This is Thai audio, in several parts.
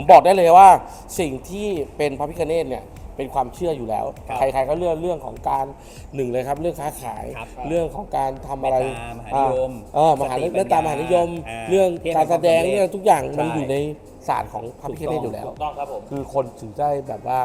ผมบอกได้เลยว่าสิ่งที่เป็นพระพิคเนตเนี่ยเป็นความเชื่ออยู่แล้ว ครับใครๆก็เรื่องเรื่องของการหนึ่งเลยครับ เรื่องค้าขายครับเรื่องของการทำอะไรเมตตามหานิยมเออมหาสติปัญญาเมตตามหานิยม อ่าเรื่องการแสดงเทียบกับเรื่องทุกอย่างใช่ มันอยู่ในศาสตร์ของพระพิคเนตอยู่แล้ว ถูกต้องครับผม คือคนถึงได้แบบว่า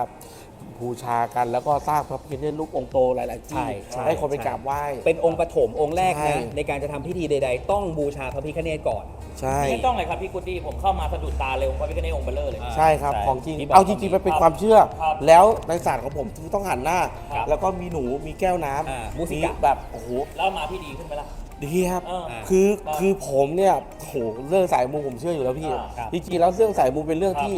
บูชากันแล้วก็สร้างพระพิคเนตรูปองค์โตหลายๆที่ใช่ใช่ ให้คนไปใช่กราบไหว้ เป็นองค์ปฐมองค์แรกใช่นะในการจะทำพิธีใด ๆ ต้องบูชาพระพิฆเนศก่อน ใช่ ไม่ต้องเลยครับพี่กุดดี้ผมเข้ามาสะดุดตาเลยองค์พระพิฆเนศองค์เบลเลอร์เลยอ่าใช่ครับ ใช่ของจริง ที่บอกเอาจริงๆมันเป็นความเชื่อ ครับแล้วในศาสตร์ของผมคือต้องหันหน้า ครับแล้วก็มีหนูมีแก้วน้อ่าำมุสิกะ แบบโอ้โหแล้วมาพี่ดีขึ้นไหมล่ะ ดีครับ เออคือครับคือผมเนี่ยโหเรื่องสายมูผมเชื่ออยู่แล้วพี่อ่าครับ จริงๆแล้วเรื่องสายมูเป็นเรื่องครับที่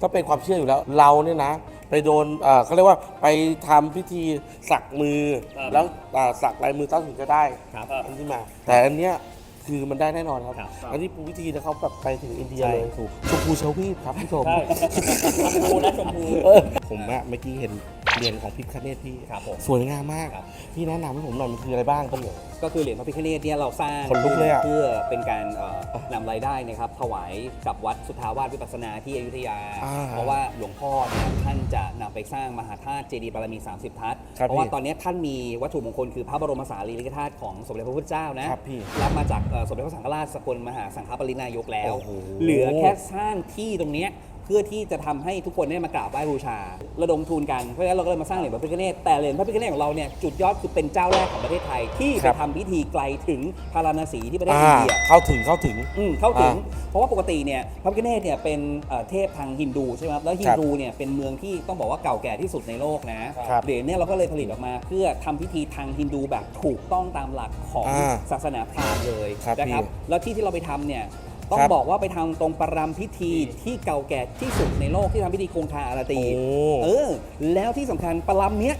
ต้องเป็นความเชื่ออยู่แล้ว เราเนี่ยนะ ไปโดนเอ่อเขาเรียกว่าไปทำพิธีสักมือ ครับ แล้วอ่าสักลายมือตั้งถึงจะได้ครับ อันที่มา แต่อันเนี้ย คือมันได้แน่นอนครับ ครับอันนี้เป็นวิธีนะเขาแบบไปถึงอินเดียใช่เลยถูก ชมพูเชลวีปครับพี่ชม ใช่ชมพูนะชมพูเออผมอะเมื่อกี้เห็น เหรียญของพิคเนตพี่ครับผมสวยงามมากครับพี่แนะนำให้ผมหน่อยมันคืออะไรบ้างต้นเหรียญก็คือเหรียญพระพิฆเนศเนี่ยเราสร้างขนลุกเลยอะ เพื่อเป็นการเอ่อนำรายได้นะครับถวายกับวัดสุทธาวาสวิปัสสนาที่อยุธยา อ่าเพราะว่าหลวงพ่อเนี่ยท่านจะนำไปสร้างมหาธาตุเจดีย์บารมี 30 ทัศน์ครับเพราะว่าพี่ตอนนี้ท่านมีวัตถุมงคลคือพระบรมสารีริกธาตุของสมเด็จพระพุทธเจ้านะครับพี่รับมาจากเอ่อสมเด็จพระสังฆราชสกลมหาสังฆปรินายกแล้ว โอ้โห เหลือแค่สร้างที่ตรงเนี้ย เพื่อที่จะทำให้ทุกคนได้มากราบไหว้บูชา ระดมทุนกัน เพราะฉะนั้นเราก็เลยมาสร้างเหรียญพระพิฆเนศแต่เหรียญพระพิฆเนศของเราเนี่ยจุดยอดคือเป็นเจ้าแรกของประเทศไทย ที่คไปรับทำพิธีไกลถึงพาราณสีที่ประเทศอ่าอินเดียเข้าถึงเข้าถึงอืมเข้าถึงอ่เพราะว่าปกติเนี่ยพระพิฆเนศเนี่ยเป็นเอ่อเทพทางฮินดูใช่ไหมครับแล้วฮินดูเนี่ยเป็นเมืองที่ต้องบอกว่าเก่าแก่ที่สุดในโลกนะครับเหรียญเนี่ยเราก็เลยผลิตออกมา เพื่อทำพิธีทางฮินดูแบบถูกต้องตามหลักของอ่าศาสนาพราหมณ์เลยครับนะครับพี่แล้วที่ที่เราไปทำเนี่ย ต้อคงรับบอกว่าไปทำตรงประรำพิธีที่เก่าแก่ที่สุดในโลกที่ทำพิธีคงคาอาราตีโอ้ เออ แล้วที่สำคัญประรำเนี้ย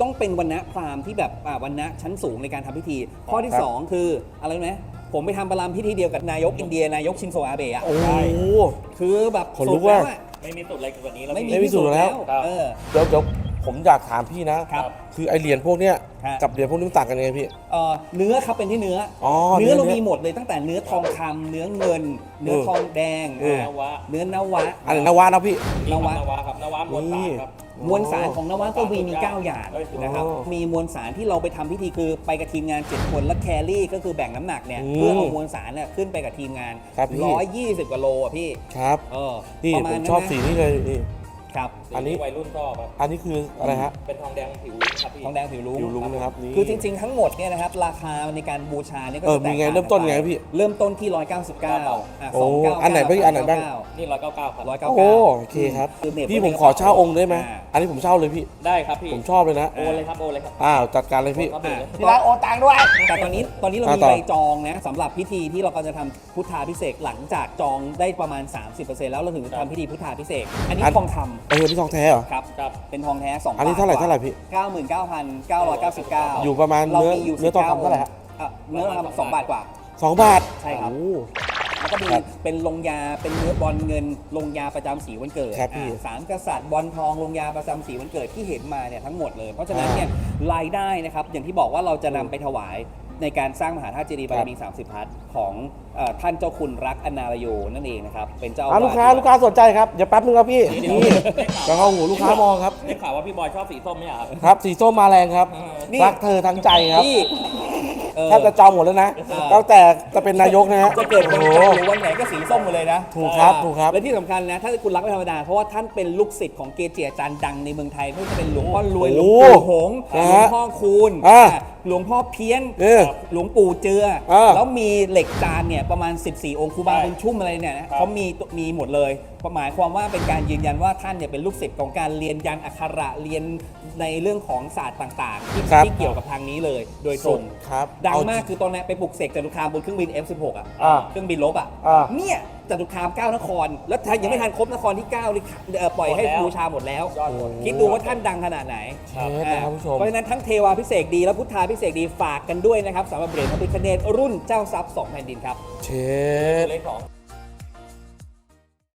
ต้องเป็นวันณะพราหมณ์ที่แบบอ่าวันณะชั้นสูงในการทำพิธี ข้อที่ครับสองคืออะไรรู้ไหมผมไปทำประรำพิธีเดียวกับนายกอินเดียนายกชินโซอาเบะอะโอ้โห คือแบบขนลุกสุดแล้วว่ะอะ ไม่มีสุดอะไรกว่านี้แล้วไม่มีไม่มีที่สุดสุดแล้แล้ววเออ เดี๋ยวเดี๋ยว ผมอยากถามพี่นะครับคือไอเหรียญพวกเนี้ยฮะ กับเหรียญพวกนี้มันต่างกันยังไงพี่ เอ่อเนื้อครับเป็นที่เนื้อออเนื้อเนื้อเรามีหมดเลยตั้งแต่เนื้อทองคำเนื้อเงิน เนื้อเออทองแดงเอออะนวะเนื้อนวะอันไหนนวานะพี่นนวะวะ นวะครับนวะมวลสารครับ มวลสารของนวะก็มีมี 9 อย่างเอ้ยนะครับ โอ้มีมวลสารที่เราไปทำพิธีคือไปกับทีมงาน 7 คนและแครี่ก็คือแบ่งน้ำหนักเนี่ย อืมเพื่อเอามวลสารเนี่ยขึ้นไปกับทีมงาน ครับพี่ร้อยยี่สิบกว่าโลอะพี่ ครับ เออนี่ประมาผณมนั้นชอบนะสีนี้เลยนี่ครับอันนี้ที่วัยรุ่นชอบครับ อันนี้คืออะไรฮะ เป็นทองแดงผิวลุ้งครับพี่ทองแดงผิวลุ้งผิวลุ้งนะครับนี่คือจริงๆ ทั้งหมดเนี่ยนะครับราคาในการบูชาเนี่ยก็เออจะแตกมีไงต่างเริ่มต้นไงกัปพี่ เริ่มต้นที่ 199อะโอ้299อันไหนบ้างอันไหนบ้างนี่ร้อยเก้าเก้าครับ199โอ้โอเคครับคือเน็ตพี่ผมขอเช่าองค์ได้ไหมอ่าอันนี้ผมเช่าเลยพี่ ได้ครับพี่ ผมชอบเลยนะโอนเลยครับโอนเลยครับ อ้าวจัดการเลยพี่โอนเข้าไปเลยที่ร้านโอนตังด้วย แต่ตอนนี้ตอนนี้เราอะมีต่อใบจองนะสำหรับพิธีที่เราก็จะทำพุทธาพิเศษกหลังจากจองได้ประมาณ 30%แล้วเราถึงจะทำพิธีพุทธาพิเศษกอันนี้อันทองคเออนี่ทองแท้เหรอำครับครับเป็นทองแท้2อันนี้เท่าไหร่เท่าไหร่พี่99,999อยู่ประมาณเราเนื้อมีอยู่เนื้อทองคำเท่าไหร่ฮะอะเนื้อทองคำสองบาทกว่าสองบาทใช่ครับโอ้แล้วก็มีครับเป็นลงยาเป็นเนื้อบอลเงินลงยาประจำสีวันเกิดครับพี่อ่าสามกษัตริย์บอลทองลงยาประจำสีวันเกิดที่เห็นมาเนี่ยทั้งหมดเลย เพราะฉะนั้นเนี่ยรายได้นะครับอย่างที่บอกว่าเราจะนำไปถวาย ในการสร้างมหาธาตุเจดีย์บารมี30 พัทของเอ่อท่านเจ้าคุณรักอนารโยนั่นเองนะครับเป็นเจ้าอะลูกค้าอวสลูกค้าสนใจครับเดี๋ยวแป๊บนึงครับพี่เดี๋ยวนี่เดี๋ยวกระเข้าหูลูกค้ามองครับได้ข่าวว่าพี่บอยชอบสีส้มไหมอะครับ ครับสีส้มมาแรงครับเออนี่ รักเธอทั้งใจครับนี่ เออ แทบจะจองหมดแล้วนะอ่าตั้งแต่จะเป็นนายกนะฮะจะเกิดวันโอ้จันทโหร์หรือวันไหนก็สีส้มหมดเลยนะถูกครับอ่าถูกครับ และที่สำคัญนะถ้าคุณรักไม่ธรรมดา เพราะว่าท่านเป็นลูกศิษย์ของเกจิอาจารย์ดังในเมืองไทยไม่ว่าจะเป็นหลวงพ่อรวยหลวงปู่หงส์หนะลวฮะงพ่อคูณอ่าหลวงพ่อเพี้ยนเออหลวงปู่เจือเออแล้วมีเหล็กจานเนี่ยประมาณ 14 องค์ครูบาใช่บุญชุ่มอะไรเนี่ยนะเขามีมีหมดเลย หมายความว่าเป็นการยืนยันว่าท่านเนี่ยเป็นลูกศิษย์ของการเรียนยันอักขระเรียนในเรื่องของศาสตร์ต่างๆที่ครับ ที่เกี่ยวกับทางนี้เลย โดยตรงครับดังเอ มากคือตอนนั้นไปปลุกเสกจตุคามบนเครื่องบิน F16 อะ อ่าเครื่องบินลบอะ อ่าเนี่ยจตุคามเก้านคร แล้วท่านยังไม่ทันครบนครที่9เลยเอ่อปล่อยให้หมดแล้ว บูชาหมดแล้ว ยอดหมดคิดดูว่าท่านดังขนาดไหนเชฟนะครับผู้ชม เพราะฉะนั้นทั้งเทวาพิเศษดีและพุทธาพิเศษดีฝากกันด้วยนะครับสำหรับเหรียญพระพิฆเนศรุ่นเจ้าทรัพย์สองแผ่นดินครับ เชฟเลขสอง